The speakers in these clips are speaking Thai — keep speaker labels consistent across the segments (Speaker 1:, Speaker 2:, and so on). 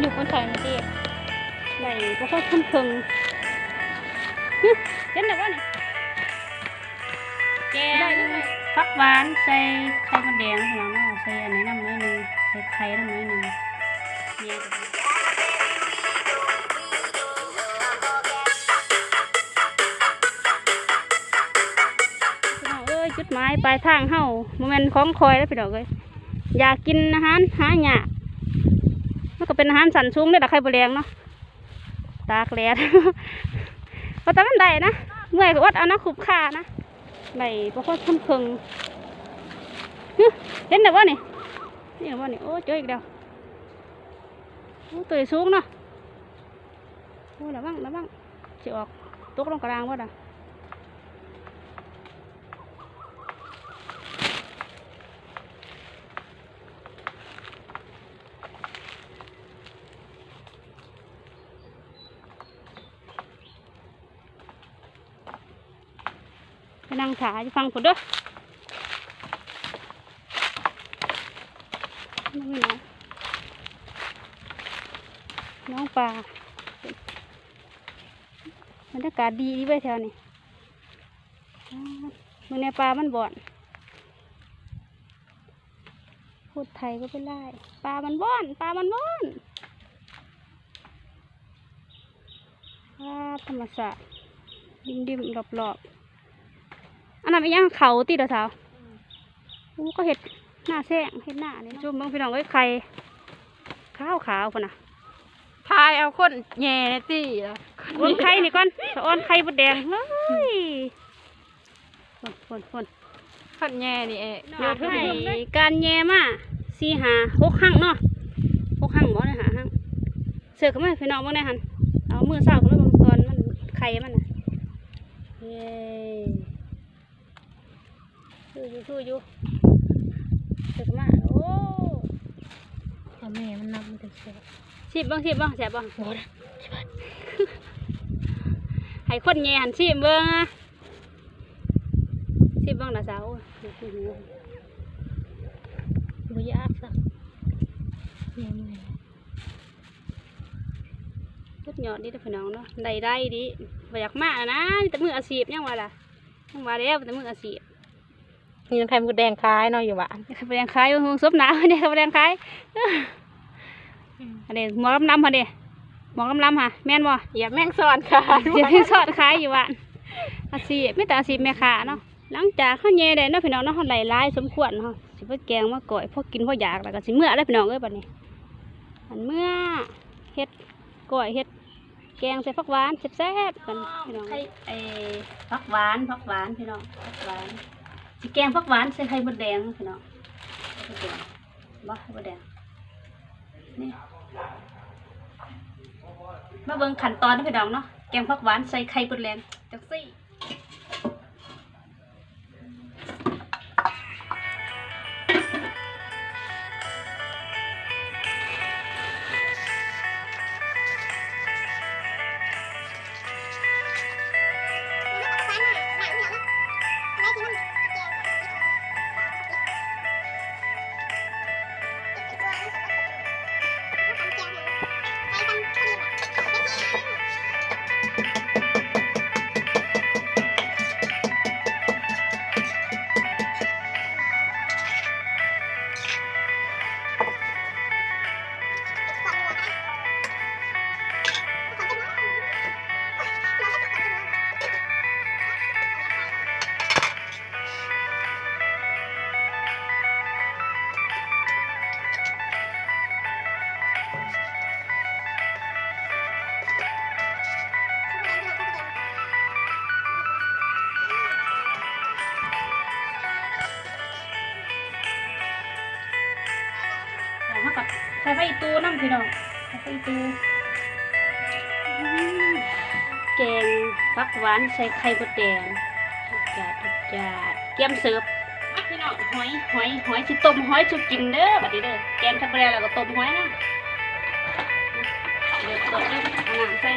Speaker 1: อยู่คนไทยนี่ดิไหนบ่ค่อยคุ้นเคิงฮึเห็นแล้วบ่นี่แกงผักหวานใส่ไข่มดแดงพี่น้องเนาะใส่อันไหนน้ำน้อยหนึงใส่ไข่น้ำน้อยหนึงเนี่ยก็ได้พี่น้องเอ้ยจุดหมายปลายทางเฮาโมเมนต์ของคอยแล้วพี่น้องเอ้ยอยากกินอาหารหาหยาก มันก็เป็นอาหารสันสูงเลยแต่ไข่บแดงเนาะตากแดดก็ตอนนั้นได้นะเมื่อยก็อดเอานะขุบค่านะได้พอค่อยคุ้นเคิงเห็นแต่ว่านี่นี่ว่านี่โอ้เจออีกแล้วโอ้ตัวสูงเนาะโอ้ระวังระวังสิออกตกลงกลางว่าด่ะ นั่งถาจะฟังผลเด้อนี่นะน้องปลาบรรยากาศดีดีไว้แถวนี้เมื่อในปลามันบ่อน พูดไทยก็เป็นไล่ปลามันบ่อน ปลามันบ่อนปลาธรรมศาสตร์ดิ่มดิมรอบร อบๆอันนั้นเป็นยังเขาตีเดอเท้าอู้ก็เห็ดหน้าแซงเห็ดหน้านี่จุ่มเบางพี่น้องไอ้ยไข่ขาวขาวคนน่ะ
Speaker 2: พายเอาคนแง่ตี้อะ
Speaker 1: อ้วนไข่นี่ก่อนสะอ้อนไข่บดแดงเฮ้ยฝนฝนฝน
Speaker 2: คนแง่นี่เอง
Speaker 1: เดี๋ยวให้การแย่มาสี่หาหกหั่งเนาะหกหั่งบ่ได้หาหั่งเสือกก็ไม่พี่น้องบ่ได้หันเอามือเศร้าก็เลยบางตอนมันไข่มันน่ะเย้ สู้อยู่สู้อยู่เสือกมาโอ้
Speaker 2: พ่อแม่มันนับมันจะเสีย
Speaker 1: ชิบบ้างชิบบ้างแสบบ้างโอ้ยให้คนแย่หันชิบเบิ้งอะชิบบ้างนะสาวบุยากสัก
Speaker 2: แง่แม่
Speaker 1: พุดยอดดีแต่พี่น้องเนาะได้ได้ดีบ่อยากมากนะแต่มืออาชีพยังว่าล่ะยังว่าแล้วแต่มืออาชีพ
Speaker 2: นี่น้ำไข่มดแดงคล้ายเนาะอยู่บ้าน
Speaker 1: นี่คือแรงคล้ายหงซบหนาวเนี่ยคือแรงคล้ายอันนี้หมอลำลำค่ะเด้หมอลำลำค่ะแม่นบ่
Speaker 2: อย่าแม่งสอนค่ะ
Speaker 1: เดี๋ยวให้สอดขายอยู่บ้านอาชีพไม่แต่อาชีพแม่ค้าเนาะหลังจากข้าวแย่ได้เนาะพี่น้องเนาะเขาไหลไล่สมควรเนาะสิเพิ่แกงมาก่อยพอกินพออยากแล้วก็สิเมื่อแล้วพี่น้องเอ้ยบัดนี้อันเมื่อเฮ็ดก่อยเฮ็ดแกงใส่ผักหวานแซ่บๆกันพี่น้องไข่ไอ้ผักหวานผักหวานพี่น้องผักหวาน สิแกงผักหวานใส่ไข่มดแดงพี่น้องมดแดงบ่ไข่มดแดงนี่มาเบิ่งขั้นตอนนะพี่น้องเนาะแกงผักหวานใส่ไข่มดแดงจังซี่ เขากับใส่ไฟอีตูน้ำพี่น้องใส่ไฟอีตูแกงฟักหวานใส่ไข่บดแดงจาดจาดเกี๊ยมเสิร์ฟพี่น้องหอยหอยหอยสิต้มหอยชุกกินเด้อบัดนี้เด้อแกงทำไปแล้วก็ต้มหอยนะเดือดสดเด้อาน้ำใส่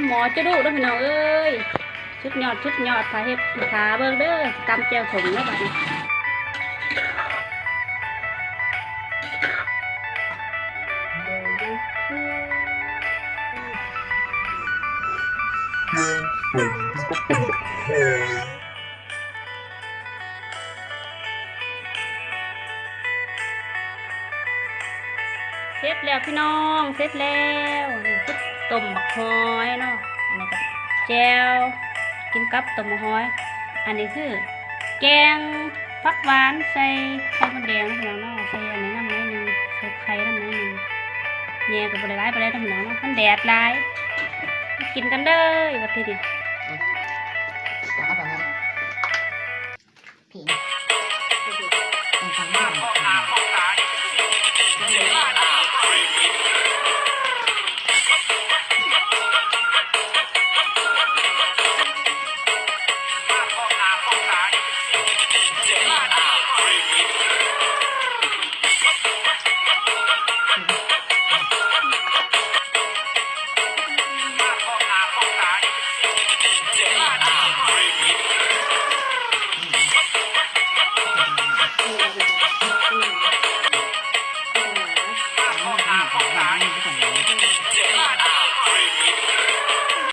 Speaker 1: ต็มหมอจะดูด้อพี่น้องเอ้ยชุดยอดชุดยอดถ่ายเฮ็ดขาเบิ่งเด้อตำแจ่วสมแล้วบัดนี้เสร็จแล้วพี่น้องเสร็จแล้วนี่ ต้มหอยเนาะอันนี้ก็แจวกินกับต้มหอย อันนี้คือ แกงฟักหวานใส่ไข้มดแดงหัวเนาะใส่อันนี้น้ำน้อหนึ่งใส่ไข่น้ำน้อหนึ่งแย่กับบริร้ายไปได้ทั้งหัวเนาะมันแดดร้ายกินกันเด้อวันที่นี้ผี